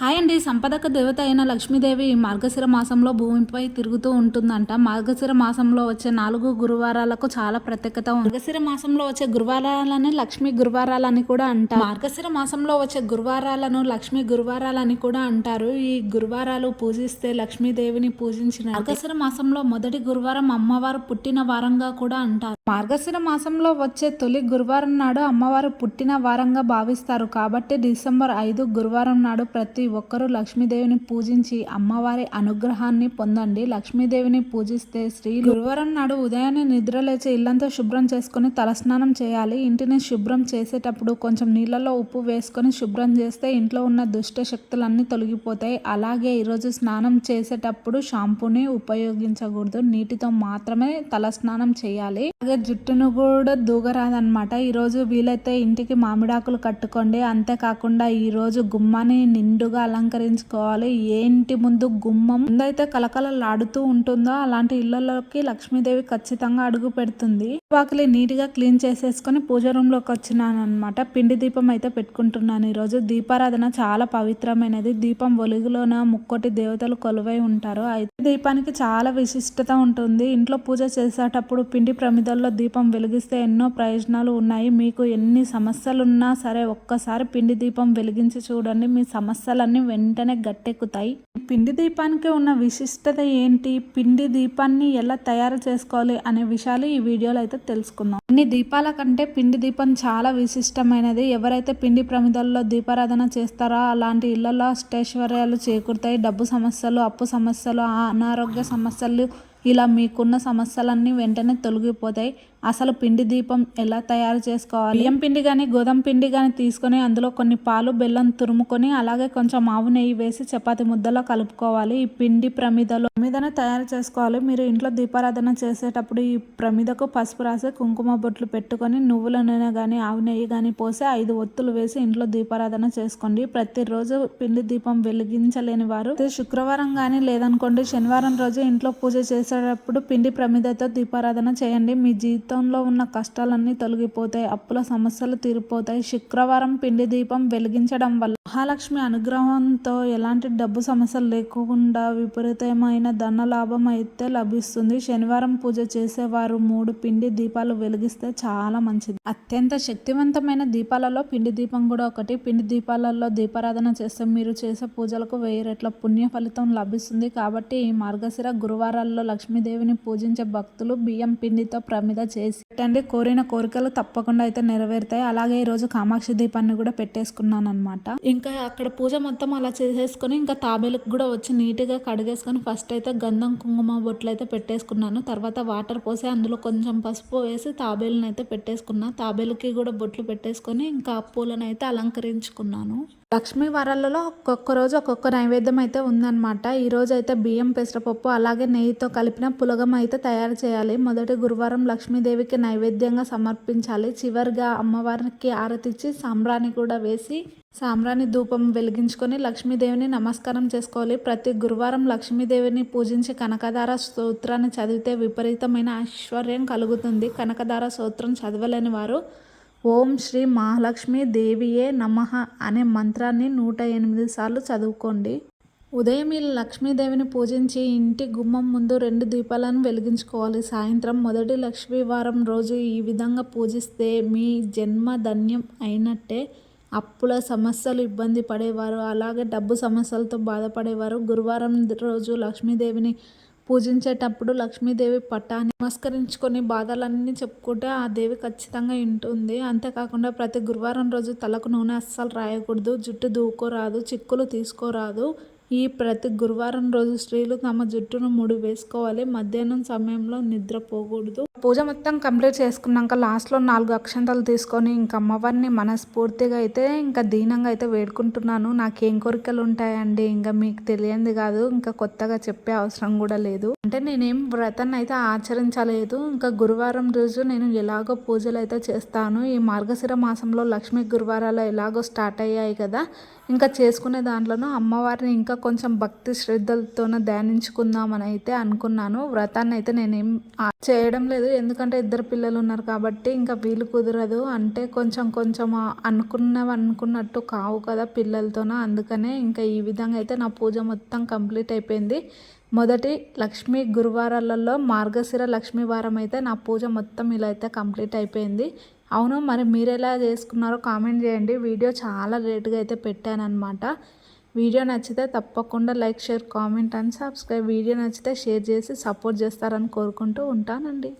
Hi అండి. సంపదక దేవత అయిన లక్ష్మీదేవి మార్గశిర మాసంలో భూమిపై తిరుగుతూ ఉంటుందంట. మార్గశిర మాసంలో వచ్చే నాలుగు గురువారాలకు చాలా ప్రత్యేకత ఉంది. మార్గశిర మాసంలో వచ్చే గురువారాలని లక్ష్మీ గురువారాలని కూడా అంటారు. మార్గశిర మాసంలో వచ్చే గురువారాలను లక్ష్మీ గురువారాలని కూడా అంటారు. ఈ గురువారాలు పూజిస్తే లక్ష్మీదేవిని పూజించిన మార్గశిర మాసంలో మొదటి గురువారం అమ్మవారు పుట్టిన వారంగా కూడా అంటారు. మార్గశిర మాసంలో వచ్చే తొలి గురువారం నాడు అమ్మవారు పుట్టిన వారంగా భావిస్తారు. కాబట్టి డిసెంబర్ ఐదు గురువారం నాడు ప్రతి ఒక్కరూ లక్ష్మీదేవిని పూజించి అమ్మవారి అనుగ్రహాన్ని పొందండి. లక్ష్మీదేవిని పూజిస్తే స్త్రీ గురువారం నాడు ఉదయాన్నే నిద్ర లేచి ఇల్లంతా శుభ్రం చేసుకుని తలస్నానం చేయాలి. ఇంటిని శుభ్రం చేసేటప్పుడు కొంచెం నీళ్ళలో ఉప్పు వేసుకొని శుభ్రం చేస్తే ఇంట్లో ఉన్న దుష్ట శక్తులన్నీ తొలగిపోతాయి. అలాగే ఈరోజు స్నానం చేసేటప్పుడు షాంపూని ఉపయోగించకూడదు. నీటితో మాత్రమే తలస్నానం చేయాలి. అలాగే జుట్టును కూడా దూగరాదనమాట ఈరోజు వీలైతే ఇంటికి మామిడాకులు కట్టుకోండి. అంతేకాకుండా ఈరోజు గుమ్మని నిండుగా అలంకరించుకోవాలి. ఏ ఇంటి ముందు గుమ్మం? ముందైతే కలకలలాడుతూ ఉంటుందో? అలాంటి ఇళ్ళలోకి లక్ష్మీదేవి ఖచ్చితంగా అడుగు పెడుతుంది. వాకిలి నీట్గా క్లీన్ చేసేసుకొని పూజ రూమ్లోకి వచ్చినాను అనమాట పిండి దీపం అయితే పెట్టుకుంటున్నాను ఈరోజు. దీపారాధన చాలా పవిత్రమైనది. దీపం ఒలుగులోన ముక్కోటి దేవతలు కొలువై ఉంటారు. అయితే దీపానికి చాలా విశిష్టత ఉంటుంది. ఇంట్లో పూజ చేసేటప్పుడు పిండి ప్రమిదల్లో దీపం వెలిగిస్తే ఎన్నో ప్రయోజనాలు ఉన్నాయి. మీకు ఎన్ని సమస్యలు ఉన్నా సరే ఒక్కసారి పిండి దీపం వెలిగించి చూడండి. మీ సమస్యలన్నీ వెంటనే గట్టెక్కుతాయి. పిండి దీపానికి ఉన్న విశిష్టత ఏంటి? పిండి దీపాన్ని ఎలా తయారు చేసుకోవాలి అనే విషయాలు ఈ వీడియోలో అయితే తెలుసుకుందాం. అన్ని దీపాల కంటే పిండి దీపం చాలా విశిష్టమైనది. ఎవరైతే పిండి ప్రమిదల్లో దీపారాధన చేస్తారో అలాంటి ఇళ్ళలో అష్టైశ్వర్యాలు చేకూరుతాయి. డబ్బు సమస్యలు అప్పు సమస్యలు అనారోగ్య సమస్యలు ఇలా మీకున్న సమస్యలన్నీ వెంటనే తొలగిపోతాయి. అసలు పిండి దీపం ఎలా తయారు చేసుకోవాలి? బియ్యం పిండి కానీ గోధుమ పిండి కానీ తీసుకొని అందులో కొన్ని పాలు బెల్లం తురుముకొని అలాగే కొంచెం ఆవు నెయ్యి వేసి చపాతి ముద్దలో కలుపుకోవాలి. ఈ పిండి ప్రమిదలో ప్రమిదను తయారు చేసుకోవాలి. మీరు ఇంట్లో దీపారాధన చేసేటప్పుడు ఈ ప్రమిదకు పసుపు రాసి కుంకుమ బొట్లు పెట్టుకొని నువ్వుల నూనె కానీ ఆవు నెయ్యి కానీ పోసి ఐదు ఒత్తులు వేసి ఇంట్లో దీపారాధన చేసుకోండి. ప్రతిరోజు పిండి దీపం వెలిగించలేని వారు. శుక్రవారం కానీ లేదనుకోండి శనివారం రోజు ఇంట్లో పూజ చేసే చేసేటప్పుడు పిండి ప్రమిదతో దీపారాధన చేయండి. మీ జీవితంలో ఉన్న కష్టాలన్నీ తొలగిపోతాయి అప్పుల సమస్యలు తీరిపోతాయి. శుక్రవారం పిండి దీపం వెలిగించడం వల్ల మహాలక్ష్మి అనుగ్రహంతో ఎలాంటి డబ్బు సమస్యలు లేకుండా విపరీతమైన ధన లాభం అయితే లభిస్తుంది. శనివారం పూజ చేసేవారు మూడు పిండి దీపాలు వెలిగిస్తే చాలా మంచిది. అత్యంత శక్తివంతమైన దీపాలలో పిండి దీపం కూడా ఒకటి. పిండి దీపాలలో దీపారాధన చేస్తే మీరు చేసే పూజలకు వెయ్యి రెట్ల పుణ్య ఫలితం లభిస్తుంది. కాబట్టి ఈ మార్గశిర గురువారాల్లో లక్ష్మీదేవిని పూజించే భక్తులు బియ్యం పిండితో ప్రమిద చేసి పెట్టండి. కోరిన కోరికలు తప్పకుండా అయితే నెరవేరుతాయి. అలాగే ఈరోజు కామాక్షి దీపాన్ని కూడా పెట్టేసుకున్నాను అనమాట ఇంకా అక్కడ పూజ మొత్తం అలా చేసేసుకొని ఇంకా తాబేలకు కూడా వచ్చి నీట్గా కడిగేసుకొని ఫస్ట్ అయితే గంధం కుంకుమ బొట్లు అయితే పెట్టేసుకున్నాను. తర్వాత వాటర్ పోసి అందులో కొంచెం పసుపు వేసి తాబేలను అయితే పెట్టేసుకున్నా. తాబేలకి కూడా బొట్లు పెట్టేసుకొని ఇంకా పూలను అయితే అలంకరించుకున్నాను. లక్ష్మీ వరాలలో ఒక్కొక్క రోజు ఒక్కొక్క నైవేద్యం అయితే ఉందన్నమాట. ఈరోజు అయితే బియ్యం పెసరపప్పు అలాగే నెయ్యితో కలిపిన పులగం అయితే తయారు చేయాలి. మొదటి గురువారం లక్ష్మీదేవికి నైవేద్యంగా సమర్పించాలి. చివరిగా అమ్మవారికి ఆరతిచ్చి సాంబ్రాణి కూడా వేసి సాంబ్రాణి ధూపం వెలిగించుకొని లక్ష్మీదేవిని నమస్కారం చేసుకోవాలి. ప్రతి గురువారం లక్ష్మీదేవిని పూజించి కనకదార స్తోత్రాన్ని చదివితే విపరీతమైన ఐశ్వర్యం కలుగుతుంది. కనకదార స్తోత్రం చదవలేని వారు ఓం శ్రీ మహాలక్ష్మి దేవియే నమః అనే మంత్రాన్ని నూట ఎనిమిది సార్లు చదువుకోండి. ఉదయం ఈ లక్ష్మీదేవిని పూజించి ఇంటి గుమ్మం ముందు రెండు దీపాలను వెలిగించుకోవాలి. సాయంత్రం మొదటి లక్ష్మీవారం రోజు ఈ విధంగా పూజిస్తే మీ జన్మ ధన్యం అయినట్టే. అప్పుల సమస్యలు ఇబ్బంది పడేవారు. అలాగే డబ్బు సమస్యలతో బాధపడేవారు. గురువారం రోజు లక్ష్మీదేవిని పూజించేటప్పుడు లక్ష్మీదేవి పట్టాన్ని నమస్కరించుకొని బాధలన్నీ చెప్పుకుంటే ఆ దేవి ఖచ్చితంగా వింటుంది. అంతేకాకుండా ప్రతి గురువారం రోజు తలకు నూనె అస్సలు రాయకూడదు. జుట్టు దూకోరాదు చిక్కులు తీసుకోరాదు. ఈ ప్రతి గురువారం రోజు స్త్రీలు తమ జుట్టును ముడి వేసుకోవాలి. మధ్యాహ్నం సమయంలో నిద్రపోకూడదు పూజ మొత్తం కంప్లీట్ చేసుకున్నాక లాస్ట్లో నాలుగు అక్షంతలు తీసుకొని ఇంకా అమ్మవారిని మనస్ఫూర్తిగా అయితే ఇంకా దీనంగా అయితే వేడుకుంటున్నాను. నాకేం కోరికలు ఉంటాయండి? ఇంకా మీకు తెలియంది కాదు. ఇంకా కొత్తగా చెప్పే అవసరం కూడా లేదు. అంటే నేనేం వ్రతాన్ని అయితే ఆచరించలేదు. ఇంకా గురువారం రోజు నేను ఎలాగో పూజలు అయితే చేస్తాను. ఈ మార్గశిర మాసంలో లక్ష్మీ గురువారాలు ఎలాగో స్టార్ట్ అయ్యాయి కదా. ఇంకా చేసుకునే దాంట్లోనూ అమ్మవారిని ఇంకా కొంచెం భక్తి శ్రద్ధలతోనే ధ్యానించుకుందామని అయితే అనుకున్నాను. వ్రతాన్ని అయితే నేనేం చేయడం లేదు. ఎందుకంటే ఇద్దరు పిల్లలు ఉన్నారు కాబట్టి ఇంకా వీలు కుదరదు. అంటే కొంచెం కొంచెం అనుకున్నవి అనుకున్నట్టు కావు కదా పిల్లలతోన. అందుకనే ఇంకా ఈ విధంగా అయితే నా పూజ మొత్తం కంప్లీట్ అయిపోయింది. మొదటి లక్ష్మీ గురువారాలలో మార్గశిర లక్ష్మీ వారం అయితే నా పూజ మొత్తం ఇలా అయితే కంప్లీట్ అయిపోయింది. అవును మరి మీరు ఎలా చేసుకున్నారో కామెంట్ చేయండి. వీడియో చాలా లేట్గా అయితే పెట్టాను అనమాట వీడియో నచ్చితే తప్పకుండా like share comment and subscribe. Video నచ్చితే షేర్ చేసి సపోర్ట్ చేస్తారని కోరుకుంటూ ఉంటానండి.